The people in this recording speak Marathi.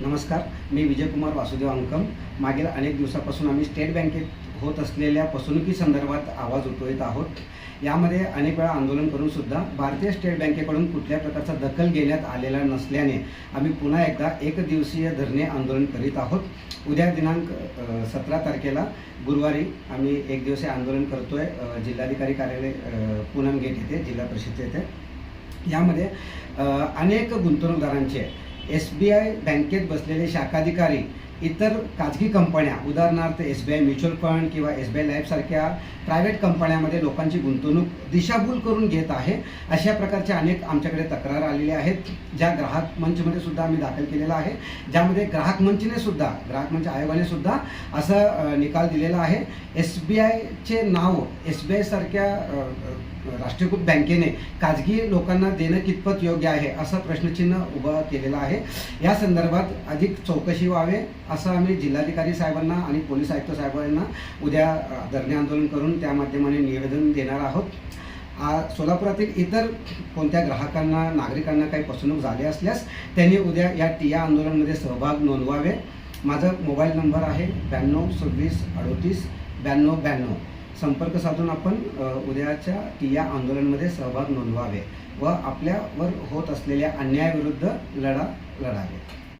नमस्कार मी विजयकुमार वासुदेव अंकम. मागील अनेक दिवसापासून आम्ही स्टेट बँकेत होत असलेल्या फसवणुकीसंदर्भात आवाज उठवत आहोत. यामध्ये अनेक वेळा आंदोलन करून सुद्धा भारतीय स्टेट बँकेकडून कुठल्या प्रकारचा दखल घेण्यात आलेला नसल्याने आम्ही पुन्हा एकदा एक दिवसीय धरणे आंदोलन करीत आहोत. उद्या दिनांक सतरा तारखेला गुरुवारी आम्ही एक दिवसीय आंदोलन करतोय. जिल्हाधिकारी कार्यालय पूनम गेट येथे जिल्हा परिषद येथे. यामध्ये अनेक गुंतवणूकदारांचे एस बी आय बँकेत बसलेले शाखाधिकारी इतर खाजगी कंपन्या उदाहरणार्थ S B I mutual fund किंवा एस बी आय लाईफसारख्या प्रायव्हेट कंपन्यामध्ये लोकांची गुंतवणूक दिशाभूल करून घेत आहे अशा प्रकारच्या अनेक आमच्याकडे तक्रार आलेल्या आहेत ज्या ग्राहक मंचमध्ये सुद्धा आम्ही दाखल केलेला आहे. ज्यामध्ये ग्राहक मंचने सुद्धा ग्राहक मंच आयोगाने सुद्धा असं निकाल दिलेला आहे. एस बी आयचे नाव एस बी आयसारख्या राष्ट्रीयकृत बँकेने खाजगी लोकांना देणं कितपत योग्य आहे असं प्रश्नचिन्ह उभं केलेलं आहे. या संदर्भात अधिक चौकशी व्हावे असं आम्ही जिल्हाधिकारी साहेबांना आणि पोलीस आयुक्त साहेबांना उद्या धरणे आंदोलन करून त्या माध्यमाने निवेदन देणार आहोत. आ, सोलापुरातील इतर कोणत्या ग्राहकांना नागरिकांना काही फसवणूक झाली असल्यास त्यांनी उद्या या टिया आंदोलनामध्ये सहभाग नोंदवावे. माझा मोबाईल नंबर आहे ब्याण्णव सव्वीस अडोतीस ब्याण्णव ब्याण्णव. संपर्क साधून आपण उद्याच्या या आंदोलनमध्ये सहभाग नोंदवावे व आपल्यावर होत असलेल्या अन्यायाविरुद्ध लढा लढावे.